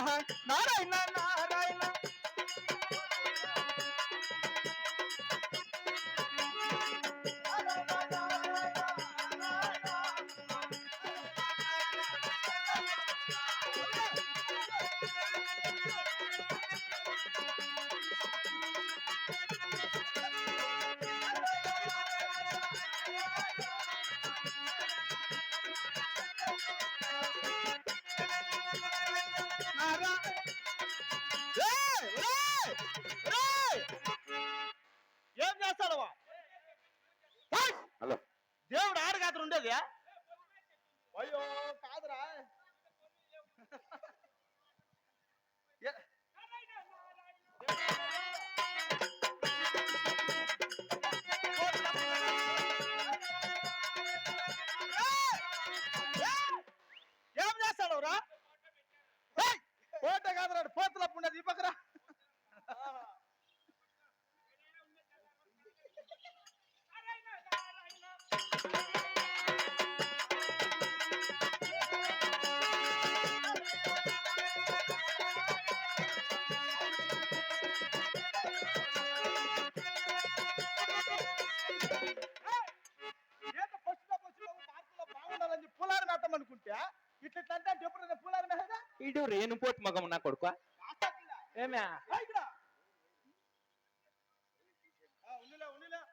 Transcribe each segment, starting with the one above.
Narayana Narayana vya kwa ఇడు రేణుపోటు మగం నా కొడుకు. ఏమే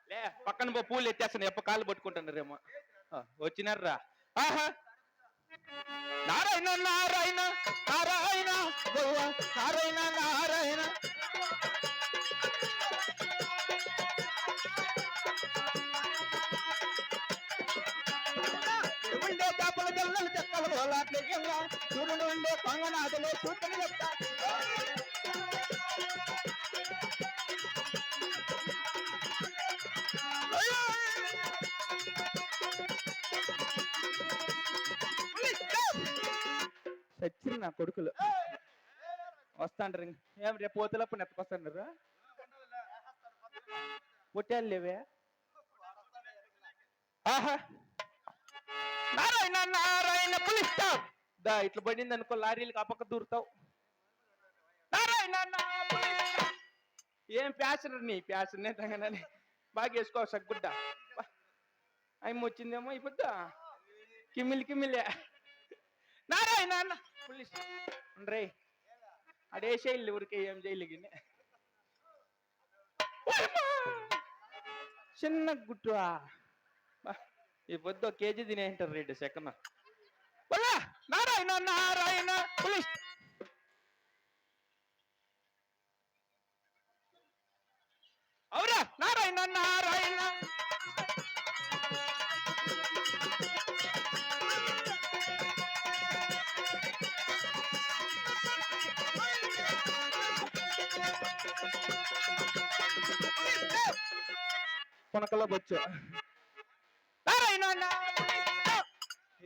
లే పక్కన పో పూలు ఎత్తేస్తాను ఎప్ప కాళ్ళు పట్టుకుంటున్నారేమో. ఆ, వచ్చినారా ఆహా. నారాయణ నారాయణ నారాయణ నారాయణ నారాయణ. జల్లలు చెక్కలు ఉండే పంగనాథులు సూచన చెప్తా. చచ్చింది నా కొడుకులు. వస్తాండ్రు ఏమి రేపు పోతులప్పుడు నెత్తకొస్తాండ్రు పొట్టాలు లేవే? ఆహా. నారాయణ నారాయణ పులిస్ దా ఇట్లా పడింది అనుకో లారీలకు ఆ పక్క దూరుతావు. నారాయణ ఏం ప్యాషన్ నీ ప్యాషన్ తగనని బాగా వేసుకో సగ్గుడ్డ. అమ్మ వచ్చిందేమో ఈ పొద్దు. కిమ్మిలి కిమ్మిలే. నారాయణ అన్న పులిస్ రే అడే శైలి ఊరికే ఏం చేయలేగి చిన్న గుట్టు ఈ పొద్దు కేజీ తినేంటారు రెడ్డి సెకండ్ నారాయణ నారాయణ పులిస్ అవురా! నారాయణ నారాయణ! కొనకలో బొచ్చు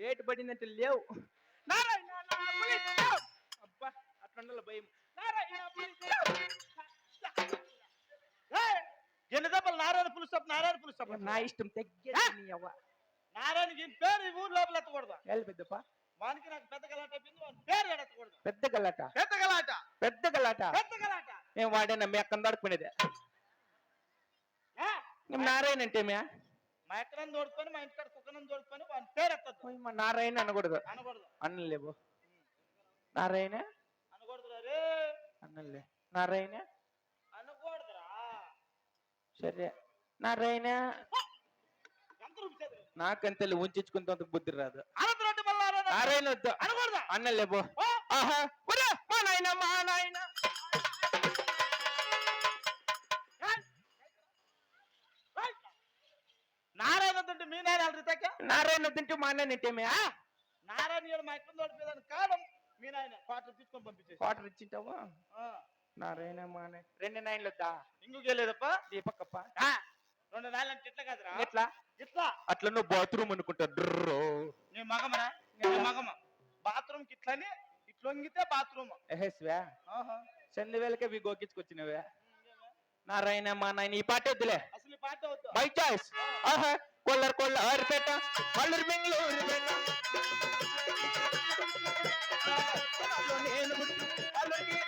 ఏటు పడిందంటే లేవు. నారాయణ నా పులిస్ అబ్బా అట్లా భయం. నారాయణ పులిస్ ఎన్ని దెబ్బలు? నారాయణ పులుసు తప్ప నారాయణ పులుసు తప్ప. నా ఇష్టం తగ్గే నారాయణ ఈ పేరు? ఈ ఊరు లోపల ఎత్తకూడదు? వెళ్ళి పెద్దప్ప. వానికి నాకు పెద్ద గలాట అయిపోయింది వాని పేరు ఏడ ఎత్తకూడదు? పెద్ద గలాట. పెద్ద గలాట. పెద్ద గలాట. పెద్ద గలాట. ఏం వాడేనా? మీ అక్కని దాడుకునేదే. ఏ? నేను నారాయణ అంటే మే మా ఎక్కడని తోడుకొని మా ఇంటికాడ కుక్కనం తోడుకొని వాని పేరు ఎత్తద్దు. మా నారాయణ అనకూడదు. అనకూడదు. అన్నలేబో నారాయణ? అనకూడదురా రే. అన్నలే. నారాయణ? అనకూడదురా. సరే. నారాయణ? నాకంతే ఉంచుకుంత బుద్ధి రాదు. నారాయణ వద్దు. అనకూడదా? అన్నలేబో! ఆహా! మా నాయన మా నాయన! రితక నారాయణ తింటూ మా అన్న తింటేమే నారాయణ మా ఇక్కడి తోడిపోయేదాన్ని కాలం మీ నాయన పాటలు తీసుకొని పంపించేసి క్వార్టర్ ఇచ్చింటావా. నారాయణ మా నాయన రెండు నాయనలు వద్దా ఇంకొక వెళ్ళేదప్ప దీపకప్ప రెండు నాయన అంటే ఇట్లా కాదురా ఎట్లా ఇట్లా అట్లా నువ్వు బాత్రూమ్ అనుకుంటా డ్రో నీ మగమరా నీ మగమ బాత్రూమ్కి ఇట్లని ఇట్లా వంగితే బాత్రూమ్ ఎహెస్వా చందవేలకే మీ గోకించుకొచ్చినవే నారాయణ మా నాయన ఈ పాట వద్దులే అసలు ఈ పాట వద్దు బై చాయిస్ ఆహా కొల్లర్ కొల్ల ఆరిపేట మల్లూరు బెంగళూరు పేట పొలాల్లో నేను పుట్టి వాళ్ళకి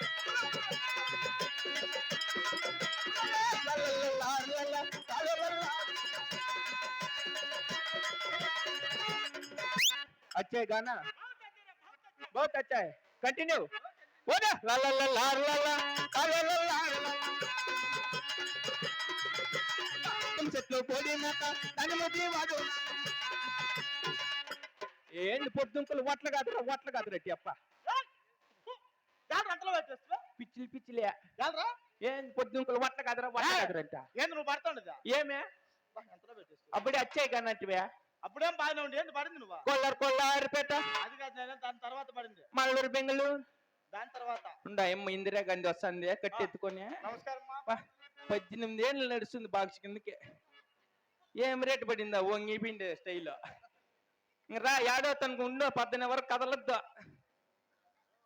లల్లల్లార్లల్ల, లల్లల్లా. अच्छा है गाना बहुत अच्छा है कंटिन्यू ఏంటి చెట్లు వాడు. పొద్దుంకులు? వట్ల కాదురా వట్ల కాదు రెడ్డి అప్ప. పిచ్చిలు పిచ్చిలే. ఏం పొద్దుంకులు? వట్ల కాదురా వట్ల కాదురంట ఏంది నువ్వు పడుతుండదా ఏమే? అప్పుడే వచ్చాయి కన్నట్టువే అప్పుడేం బాగానే ఉండి? పడింది నువ్వు? కొల్లారు కొల్లారు పేట. అది కాదు దాని తర్వాత పడింది. మళ్ళూరు బెంగళూరు. దాని తర్వాత ఇందిరా గాంధీ వస్తుంది కట్టెత్తుకొని? పద్దెనిమిది ఏళ్ళు నడుస్తుంది బాక్స్ కిందకి. ఏం రేటు పడిందా వంగి పిండి స్టైల్ రా ఏడో తనకు ఉండు పద్దెనిమిది వరకు కదలొద్దు.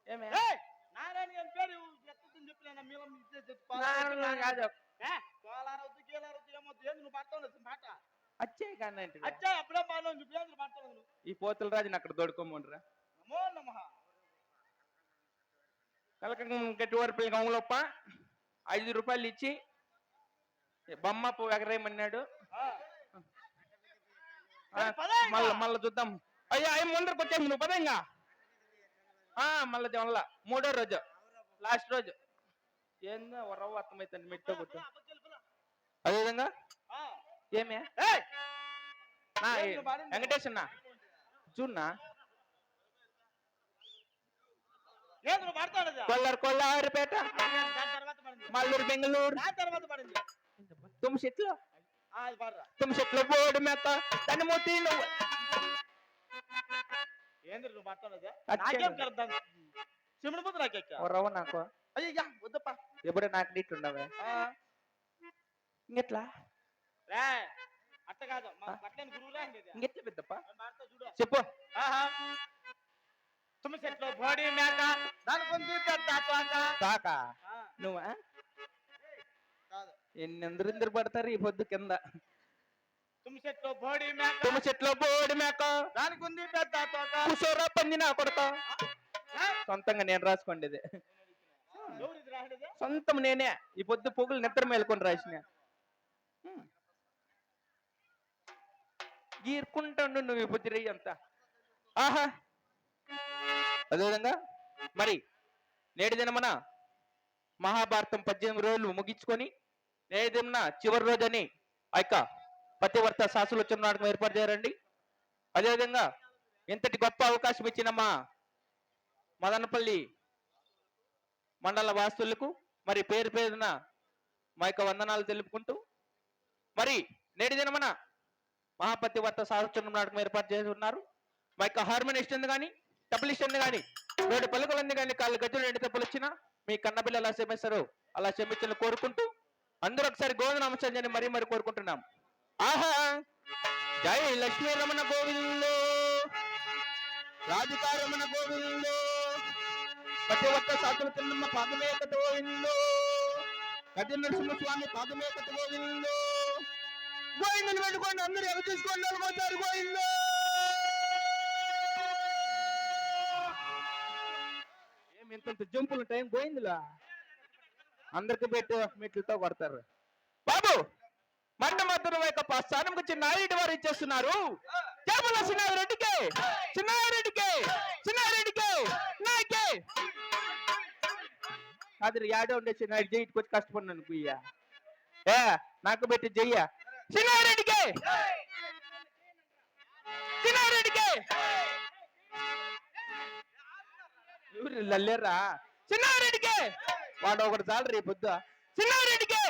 ఏమే? ఏయ్, నారాయణ గారి పేరు ఎత్తుతుంది చెప్పిన మీలో ఇచ్చే చెప్పు. నారాయణ కాదు. ఏ, కోలారొద్దు గీలారొద్దు ఏమొద్దు ఏంది నువ్వు పడుతుండదు మాట అచ్చే కానీ అచ్చా అప్పుడే బాగానే ఉంది ఇప్పుడు ఏంది నువ్వు పడుతుండదు నువ్వు? ఈ పోతుల రాజుని అక్కడ దొడుకోమండ్రా నమో నమః. కలకం గట్టి వరపల్లి గంగులప్ప ఐదు రూపాయలు ఇచ్చి బొమ్మ ఎగరేయమన్నాడు. మళ్ళా మళ్ళా చూద్దాం. అయ్యా అయ్యి ముందరకు వచ్చాము నువ్వు? పదంగా ఆ మళ్ళా మళ్ళా. మూడో రోజు. లాస్ట్ రోజు. ఏందో రవ్వ అర్థమైతుంది మెట్ట కొట్టు. అదేవిధంగా. ఏమే? వెంకటేష్ అన్న చూడన్నా కొల్లరు కొల్లారిపేట మల్లూరు బెంగళూరు. తుమ్ చెట్లు. తుమ్ చెట్లు బోర్డు మెత్త దాన్ని ముట్టి నువ్వు. ఏంద్ర నువ్వు మాట్లాడదా నాకేం కలుద్దాం చిమ్మిడి పోతు నాకెక్క. రవ్వ నాకు. అయ్యా వద్దప్ప. ఎప్పుడు నాకు నీట్లుండవే ఇంకెట్లా? రే అట్ట కాదు. మా పట్లేని గురువురా ఇంకెట్లా పెద్దప్ప? చెప్పు. తుమ్మ చెట్లు బోడి మేక తోక. నువ్వా? ఎన్నెందరిందరు పడతారు ఈ పొద్దు కింద? తుమ్మ చెట్లు బోడి మేక తుమ్మ చెట్లు బోడి మేక దానికి ఉంది పెద్ద తోక. కుసోరా పంది నా కొడతా సొంతంగా నేను రాసుకోండి ఇది సొంతం నేనే. ఈ పొద్దు పొగులు నిద్ర మేలుకొని రాసిన. గీరుకుంటాను నువ్వు ఈ పొద్దు అంతా. ఆహా. అదేవిధంగా మరి నేటి దినమన మహాభారతం పద్దెనిమిది రోజులు ముగించుకొని నేటి దినమన చివరి రోజని ఆ యొక్క పతివర్త శాసులోచన నాటకం ఏర్పాటు చేయారండి అదేవిధంగా ఇంతటి గొప్ప అవకాశం ఇచ్చిన మా మదనపల్లి మండల వాస్తులకు మరి పేరు పేరున మా యొక్క వందనాలు తెలుపుకుంటూ మరి నేటి దినమన మహాపతి వర్త నాటకం ఏర్పాటు చేసి ఉన్నారు మా యొక్క హార్మోనిస్ట్ కానీ టబలిస్ట్ కానీ రెండు పలుకులంది కానీ కాళ్ళు గజ్జలు రెండు తప్పులు వచ్చినా మీ కన్నపిల్ల అలా క్షమిస్తారు. అలా క్షమించాలని కోరుకుంటూ అందరూ ఒకసారి గోవింద నమస్కారం మరీ మరి కోరుకుంటున్నాం. ఆహా! జై లక్ష్మీ రమణ గోవిందో. రాధికారమణ గోవిందో. ప్రతి ఒక్క శాస్త్రం తిన్నమ్మ పాదమే గోవిందో. కది నరసింహస్వామి పాదమే కథ గోవిందో. గోవిందని పెట్టుకోండి అందరూ ఎవరు తీసుకోండి వెళ్ళిపోతారు గోవిందో. ఇంత జంపులు టైం పోయిందిలా? అందరికి పెట్టు మెట్లతో కొడతారు. బాబు మండ యొక్క స్థానంకి చిన్న వారు ఇచ్చేస్తున్నారు. చేపల చిన్నారెడ్డికి చిన్నారెడ్డికి చిన్నారెడ్డికి నాకే కాదు యాడో ఉండే చిన్నారెడ్డి జైట్కి వచ్చి కష్టపడినాను కుయ్య. ఏ నాకు పెట్టి జయ్య. చిన్నారెడ్డికి చిన్నారెడ్డికి. రెడ్డి లల్లేర్రా చిన్నారెడ్డికి వాడు ఒకటి సాలరీ పొద్దు చిన్నారెడ్డికి